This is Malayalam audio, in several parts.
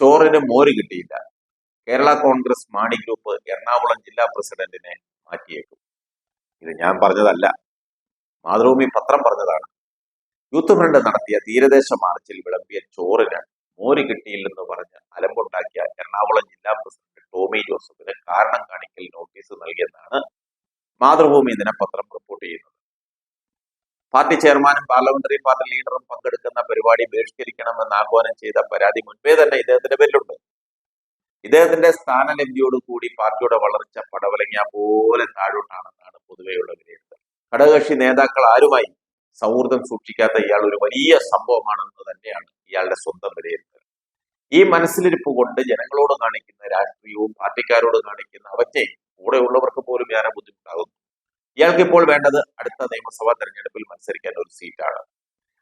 ചോറിന് മോര് കിട്ടിയില്ല. കേരള കോൺഗ്രസ് മാണി ഗ്രൂപ്പ് എറണാകുളം ജില്ലാ പ്രസിഡന്റിനെ മാറ്റിയേക്കും. ഇത് ഞാൻ പറഞ്ഞതല്ല. മാതൃഭൂമി പത്രം പറഞ്ഞതാണ്. യൂത്ത് ഫ്രണ്ട് നടത്തിയ തീരദേശ മാർച്ചിൽ വിളമ്പിയ ചോറിന് മോര് കിട്ടിയില്ലെന്ന് പറഞ്ഞ് അലമ്പുണ്ടാക്കിയ എറണാകുളം ജില്ലാ പ്രസിഡന്റ് ടോമി ജോസഫിന് കാരണം കാണിക്കൽ നോട്ടീസ് നൽകിയെന്നാണ് മാതൃഭൂമി ദിനപത്രം റിപ്പോർട്ട് പാർട്ടി ചെയർമാനും പാർലമെന്ററി പാർട്ടി ലീഡറും പങ്കെടുക്കുന്ന പരിപാടി ബഹിഷ്കരിക്കണമെന്ന് ആഹ്വാനം ചെയ്ത പരാതി മുൻപേ തന്നെ ഇദ്ദേഹത്തിന്റെ പേരിലുണ്ട്. ഇദ്ദേഹത്തിന്റെ സ്ഥാനലബ്ധിയോട് കൂടി പാർട്ടിയുടെ വളർച്ച പടവലങ്ങ പോലെ താഴോട്ടാണെന്നാണ് പൊതുവെയുള്ള വിലയിരുത്തൽ. ഘടകകക്ഷി നേതാക്കൾ ആരുമായി സൗഹൃദം സൂക്ഷിക്കാത്ത ഇയാൾ ഒരു വലിയ സംഭവമാണെന്ന് തന്നെയാണ് ഇയാളുടെ സ്വന്തം വിലയിരുത്തൽ. ഈ മനസ്സിലിരിപ്പ് കൊണ്ട് ജനങ്ങളോട് കാണിക്കുന്ന രാഷ്ട്രീയവും പാർട്ടിക്കാരോട് കാണിക്കുന്ന അവജ്ഞയും കൂടെയുള്ളവർക്ക് പോലും ഏറെ ബുദ്ധിമുട്ടാകുന്നു. ഇയാൾക്ക് ഇപ്പോൾ വേണ്ടത് അടുത്ത നിയമസഭാ തെരഞ്ഞെടുപ്പിൽ മത്സരിക്കാൻ ഒരു സീറ്റാണ്.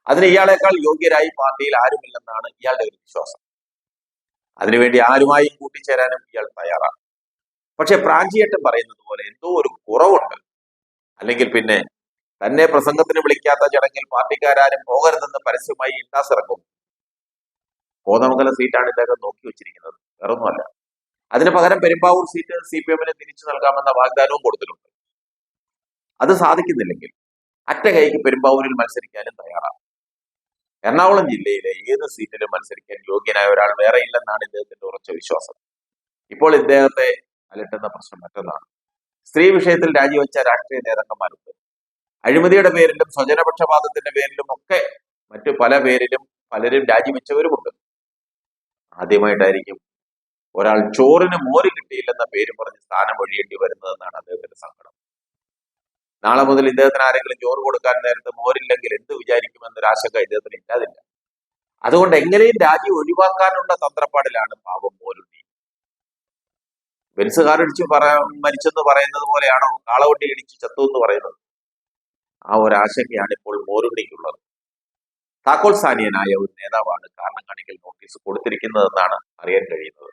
അതിന് ഇയാളെക്കാൾ യോഗ്യരായി പാർട്ടിയിൽ ആരുമില്ലെന്നാണ് ഇയാളുടെ ഒരു വിശ്വാസം. അതിനുവേണ്ടി ആരുമായും കൂട്ടിച്ചേരാനും ഇയാൾ തയ്യാറാണ്. പക്ഷെ പ്രാഞ്ചിയേട്ടൻ പറയുന്നത് പോലെ എന്തോ ഒരു കുറവുണ്ട്. അല്ലെങ്കിൽ പിന്നെ തന്നെ പ്രസംഗത്തിന് വിളിക്കാത്ത ചടങ്ങിൽ പാർട്ടിക്കാരും പോകരുതെന്ന് പരസ്യമായി ഇട്ടാസിറക്കും. കോതമംഗലം സീറ്റാണ് ഇദ്ദേഹം നോക്കി വെച്ചിരിക്കുന്നത്. വേറൊന്നുമല്ല. അതിന് പകരം പെരുമ്പാവൂർ സീറ്റ് സി പി എമ്മിന് തിരിച്ചു നൽകാമെന്ന വാഗ്ദാനവും കൊടുത്തിട്ടുണ്ട്. അത് സാധിക്കുന്നില്ലെങ്കിൽ അറ്റ കൈക്ക് പെരുമ്പാവൂരിൽ മത്സരിക്കാനും തയ്യാറാണ്. എറണാകുളം ജില്ലയിലെ ഏത് സീറ്റിലും മത്സരിക്കാൻ യോഗ്യനായ ഒരാൾ വേറെ ഇല്ലെന്നാണ് ഇദ്ദേഹത്തിന്റെ ഉറച്ച വിശ്വാസം. ഇപ്പോൾ ഇദ്ദേഹത്തെ അലട്ടുന്ന പ്രശ്നം മറ്റൊന്നാണ്. സ്ത്രീ വിഷയത്തിൽ രാജിവെച്ച രാഷ്ട്രീയ നേതാക്കന്മാരുണ്ട്. അഴിമതിയുടെ പേരിലും സ്വജനപക്ഷപാതത്തിന്റെ പേരിലും ഒക്കെ മറ്റു പല പേരിലും പലരും രാജിവെച്ചവരുമുണ്ട്. ആദ്യമായിട്ടായിരിക്കും ഒരാൾ ചോറിന് മോര് കിട്ടിയില്ലെന്ന പേര് പറഞ്ഞ് സ്ഥാനം ഒഴിയേണ്ടി വരുന്നതെന്നാണ് അദ്ദേഹത്തിന്റെ സങ്കടം. നാളെ മുതൽ ഇദ്ദേഹത്തിന് ആരെങ്കിലും ചോറ് കൊടുക്കാൻ നേരത്തെ മോരില്ലെങ്കിൽ എന്ത് വിചാരിക്കുമെന്നൊരു ആശങ്ക ഇദ്ദേഹത്തിന് ഇല്ലാതില്ല. അതുകൊണ്ട് എങ്ങനെയും രാജി ഒഴിവാക്കാനുള്ള തന്ത്രപ്പാടിലാണ് പാവം മോരുണ്ണി ബെൻസ് കാറിടിച്ച് പറ മരിച്ചെന്ന് പറയുന്നത് പോലെയാണോ? കാളവണ്ടി ഇടിച്ച് ചത്തു എന്ന് പറയുന്നത്? ആ ഒരു ആശങ്കയാണ് ഇപ്പോൾ മോരുണ്ണിക്കുള്ളത് താക്കോൽ സാനിയനായ ഒരു നേതാവാണ് കാരണം കാണിക്കൽ നോട്ടീസ് കൊടുത്തിരിക്കുന്നതെന്നാണ് അറിയാൻ കഴിയുന്നത്.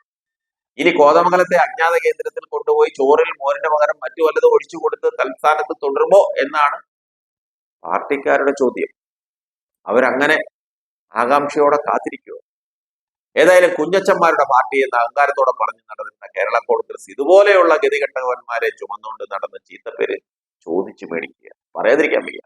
ഇനി കോതമംഗലത്തെ അജ്ഞാത കേന്ദ്രത്തിൽ കൊണ്ടുപോയി ചോറിൽ മോരിന്റെ പകരം മറ്റു വല്ലതും ഒഴിച്ചു കൊടുത്ത് തൽസ്ഥാനത്ത് തുടരുമോ എന്നാണ് പാർട്ടിക്കാരുടെ ചോദ്യം. അവരങ്ങനെ ആകാംക്ഷയോടെ കാത്തിരിക്കുമോ ഏതായാലും കുഞ്ഞച്ചന്മാരുടെ പാർട്ടി എന്ന അഹങ്കാരത്തോടെ പറഞ്ഞു നടന്നിരുന്ന കേരള കോൺഗ്രസ് ഇതുപോലെയുള്ള ഗതികെട്ടവന്മാരെ ചുമന്നുകൊണ്ട് നടന്ന ചീത്തപ്പേര് ചോദിച്ചു മേടിക്കുക. പറയാതിരിക്കാൻ വയ്യ.